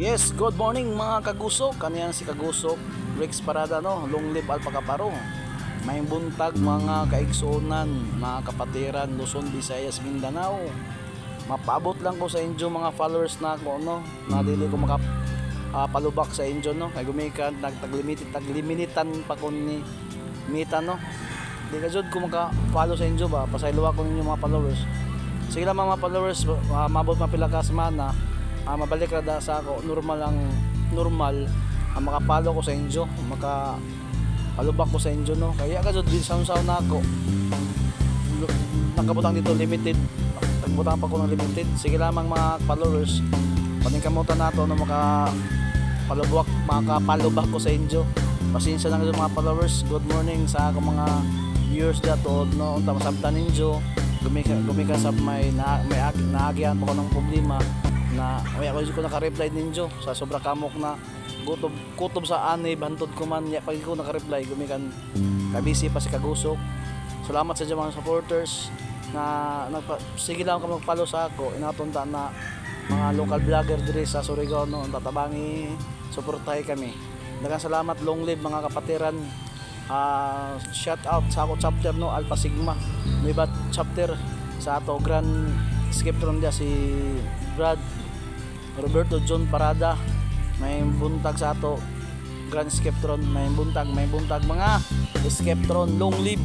Yes, good morning mga kagusok. Kaniyan si kagusok Rex Parada no, long live Alpaca Paro. May buntag mga kaigsunan, mga kapatiran, Luzon, Visayas, Mindanao. Mapaabot lang ko sa inyo mga followers na ako no, na dili ko maka ah, palubak sa inyo no. Kay gumikan nagtaglimited taglimitan pa ko ni Mita no. Di ka jud ko maka follow sa inyo ba, pasaylo ko ninyo mga followers. Sige lang mga followers, uh, mabot mapila ka semana, ah, mabalik ra da sa ako. Normal ang normal ang makapalo ko sa inyo. Maka palubak ko sa inyo no? Kaya ka jud din sound na ako. Nakabutang dito limited. Nagbutang pa ko ng limited. Sige lamang mga followers. Paningkamutan nato no maka palubak makapalubak ko sa inyo. Pasensya lang sa mga followers. Good morning sa ako mga viewers dato no? Unta masabtan ninyo. Gumika gumika sa may na, may ag, naagyan pa ko ng problema na ay ako ko naka-reply ninyo sa sobra kamok na kutob kutob sa ani bantod ko man. Ya pag ko naka-reply gumikan. Kabisi pa si kagusok salamat sa mga supporters na nagpa, sige lang ka mag-follow sa ako. Inatunta na mga local vlogger diri sa Surigao no tatabangi suportahay kami. Daghang salamat long live mga kapatiran. Ah, shout out sa ako chapter no? Alpha Sigma. May iba chapter sa ato Grand Skeptron dia si Brad Roberto John Parada may buntag sa ato Grand Skeptron may buntag may buntag mga Skeptron long live